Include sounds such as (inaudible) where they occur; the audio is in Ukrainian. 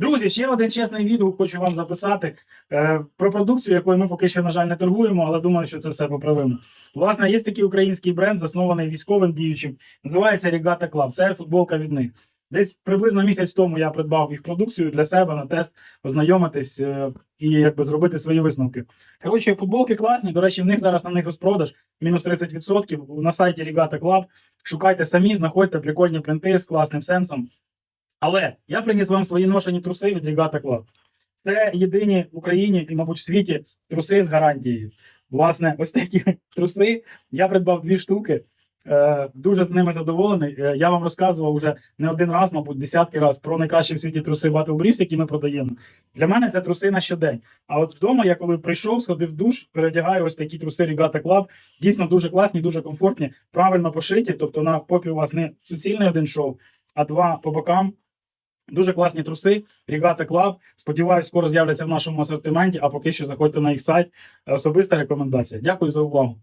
Друзі, ще один чесний відгук хочу вам записати е, про продукцію, якою ми поки що, на жаль, не торгуємо, але думаю, що це все поправимо. Власне, є такий український бренд, заснований військовим діючим. Називається Regatta Club. Це футболка від них. Десь приблизно місяць тому я придбав їх продукцію для себе на тест, ознайомитись е, і якби зробити свої висновки. Коротше, футболки класні. До речі, в них зараз на них розпродаж мінус 30% на сайті Regatta Club. Шукайте самі, знаходьте прикольні принти з класним сенсом. Але я приніс вам свої ношені труси від Regatta Club. Це єдині в Україні і, мабуть, в світі труси з гарантією. Власне, ось такі (laughs) труси. Я придбав дві штуки. Е, дуже з ними задоволений. Е, я вам розказував вже не один раз, мабуть, десятки раз про найкращі в світі труси Battle Briefs, які ми продаємо. Для мене це труси на щодень. А от вдома, я коли прийшов, сходив душ, передягаю ось такі труси Regatta Club. Дійсно дуже класні, дуже комфортні, правильно пошиті. Тобто на попі у вас не суцільний один шов, а два по бокам. Дуже класні труси, Regatta Club. Сподіваюсь, скоро з'являться в нашому асортименті, а поки що заходьте на їх сайт. Особиста рекомендація. Дякую за увагу.